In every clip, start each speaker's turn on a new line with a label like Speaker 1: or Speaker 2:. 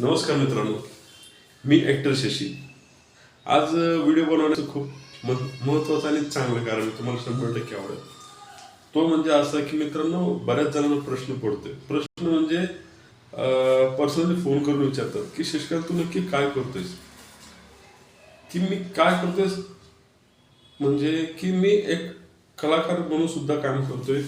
Speaker 1: नमस्कार मित्रांनो मी ॲक्टर शशी. आज व्हिडिओ बनवण्याचं खूप महत्त्वाचं आणि चांगलं कारण तुम्हाला शंभर टक्के आवडेल. तो म्हणजे असा की मित्रांनो बऱ्याच जणांना प्रश्न पडतोय. प्रश्न म्हणजे पर्सनली फोन करून विचारतात की शशिकांत तू नक्की काय करतोयस? की मी काय करतोय म्हणजे की मी एक कलाकार म्हणून सुद्धा काम करतोय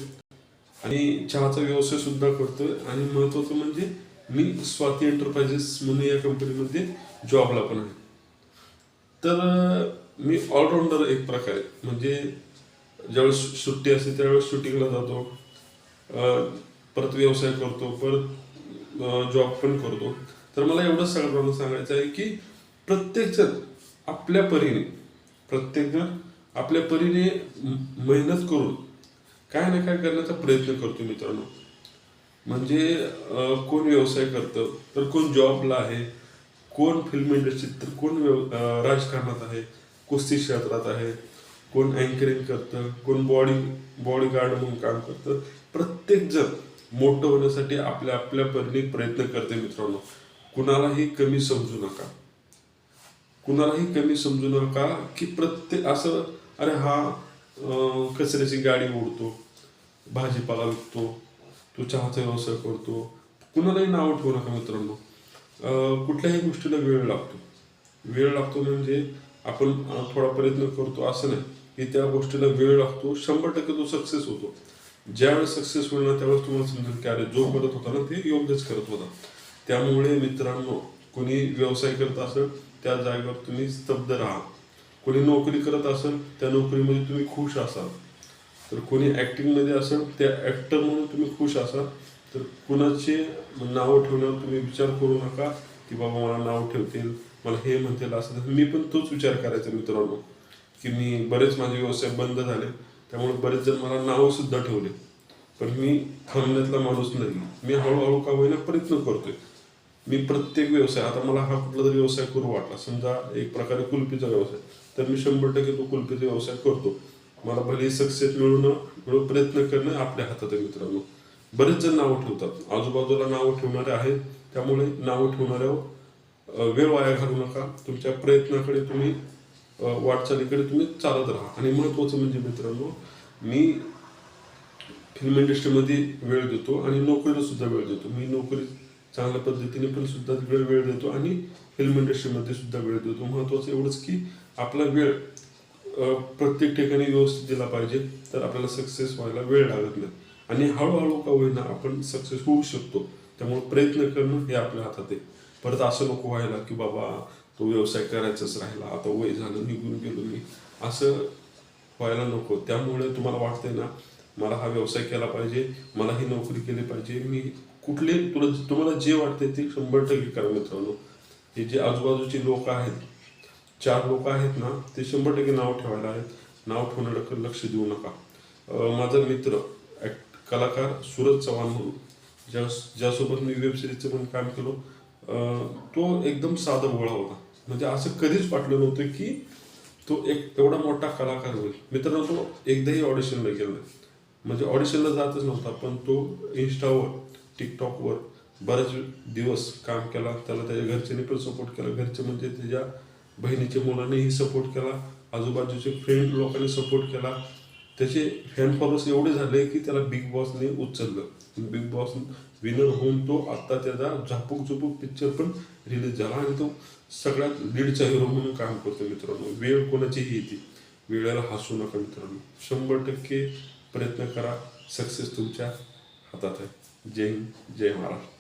Speaker 1: आणि चहाचा व्यवसाय सुद्धा करतोय आणि महत्वाचं म्हणजे मी स्वाती एंटरप्राइजेस म्हणून या कंपनीमध्ये जॉबला पण आहे. तर मी ऑलराऊंडर एक प्रकारे म्हणजे ज्यावेळेस सुट्टी असते त्यावेळेस शूटिंगला जातो परत व्यवसाय करतो परत जॉब पण करतो. तर मला एवढंच सगळ्यांना सांगायचं आहे की प्रत्येकजण आपल्या परीने प्रत्येकजण आपल्या परीने मेहनत करून काय ना काय करण्याचा प्रयत्न करतो मित्रांनो. म्हणजे कोण व्यवसाय करतं? तर कोण जॉबला आहे? कोण फिल्म इंडस्ट्रीत तर कोण व्यव- राजकारणात आहे? कुस्ती क्षेत्रात आहे? कोण अँकरिंग करतं? कोण बॉडी बॉडीगार्ड म्हणून काम करतं? प्रत्येकजण मोठं होण्यासाठी आपल्या आपल्या परीने प्रयत्न करते मित्रांनो. कुणालाही कमी समजू नका. कुणालाही कमी समजू नका की प्रत्येक असं अरे हा कचऱ्याची गाडी ओढतो भाजीपाला विकतो तो चहाचा व्यवसाय करतो. कुणालाही नाव ठेवू नका मित्रांनो. कुठल्याही गोष्टीला वेळ लागतो. वेळ लागतो म्हणजे आपण थोडा प्रयत्न करतो असं नाही की त्या गोष्टीला वेळ लागतो शंभर टक्के तो सक्सेस होतो. ज्यावेळेस सक्सेस होईल ना त्यावेळेस तुम्हाला समजेल की अरे जो करत होता ना ते योग्यच करत होता. त्यामुळे मित्रांनो कोणी व्यवसाय करत असेल त्या जागेवर तुम्ही स्तब्ध राहा. कोणी नोकरी करत असेल त्या नोकरीमध्ये तुम्ही खुश असाल. तर कोणी ॲक्टिंगमध्ये असाल त्या ऍक्टर म्हणून तुम्ही खुश असाल तर कुणाचे नावं ठेवण्यावर तुम्ही विचार करू नका की बाबा मला नाव ठेवतील मला हे म्हणतील असं मी पण तोच विचार करायचा मित्रांनो की मी बरेच माझे व्यवसाय बंद झाले त्यामुळे बरेच जण मला नावं सुद्धा ठेवले. पण मी थांबण्यातला माणूस नाही. मी हळूहळू का होईना प्रयत्न करतोय. मी प्रत्येक व्यवसाय आता मला हा कुठला तरी व्यवसाय करू वाटला. समजा एक प्रकारे कुल्फीचा व्यवसाय. तर मी शंभर टक्के तो कुल्फीचा व्यवसाय करतो. मला भले सक्सेस मिळवणं मिळवून प्रयत्न करणं आपल्या हातात आहे मित्रांनो. बरेच जण नावं ठेवतात. आजूबाजूला नावं ठेवणारे आहेत. त्यामुळे नावं ठेवणाऱ्यावर वेळ वाया घालू नका. तुमच्या प्रयत्नाकडे तुम्ही वाटचालीकडे तुम्ही चालत राहा. आणि महत्वाचं म्हणजे मित्रांनो मी फिल्म इंडस्ट्रीमध्ये वेळ देतो आणि नोकरीला सुद्धा वेळ देतो. मी नोकरी चांगल्या पद्धतीने पण सुद्धा वेळ वेळ देतो आणि फिल्म इंडस्ट्रीमध्ये सुद्धा वेळ देतो. महत्वाचं एवढंच की आपला वेळ प्रत्येक ठिकाणी व्यवस्थित दिला पाहिजे तर आपल्याला सक्सेस व्हायला वेळ लागत नाही. आणि हळूहळू का होईना आपण सक्सेस होऊ शकतो. त्यामुळे प्रयत्न करणं हे आपल्या हातात आहे. परत असं नको व्हायला की बाबा तो व्यवसाय करायचाच राहिला आता वय झालं निघून गेलो मी. असं व्हायला नको. त्यामुळे तुम्हाला वाटतंय ना मला हा व्यवसाय केला पाहिजे मला ही नोकरी केली पाहिजे. मी कुठले तुला तुम्हाला जे वाटते ते शंभर टक्के करा मित्रांनो. हे जे आजूबाजूचे लोक आहेत चार लोक आहेत ना ते शंभर टक्के नाव ठेवायला आहेत. नाव ठेवण्याकडे लक्ष देऊ नका. माझा मित्र ॲक्ट कलाकार सूरज चव्हाण म्हणून ज्या ज्यासोबत मी वेब सिरीजचं पण काम केलो तो एकदम साधा भोळा होता. म्हणजे असं कधीच वाटलं नव्हतं की तो एक एवढा मोठा कलाकार होईल. मित्रांनो तो एकदाही ऑडिशनला गेला नाही. म्हणजे ऑडिशनला जातच नव्हता पण तो इन्स्टावर टिकटॉकवर बरेच दिवस काम केला. त्याला त्याच्या घरच्यांनी पण सपोर्ट केला. घरचे म्हणजे त्याच्या बहिणीच्या मुलांनीही सपोर्ट केला आजूबाजूचे फ्रेंड लोकांनी सपोर्ट केला. त्याचे फॅन फॉलोअर्स एवढे झाले की त्याला बिग बॉसने उचललं. बिग बॉस विनर होऊन तो आत्ता त्याचा झापूक झुपूक पिक्चर पण रिलीज झाला आणि तो सगळ्यात लीडचा हिरो म्हणून काम करतो मित्रांनो. वेळ कोणाचीही येते. वेळेला हसू नका मित्रांनो. शंभर टक्के प्रयत्न करा. सक्सेस तुमच्या हातात आहे. जय हिंद जय महाराष्ट्र.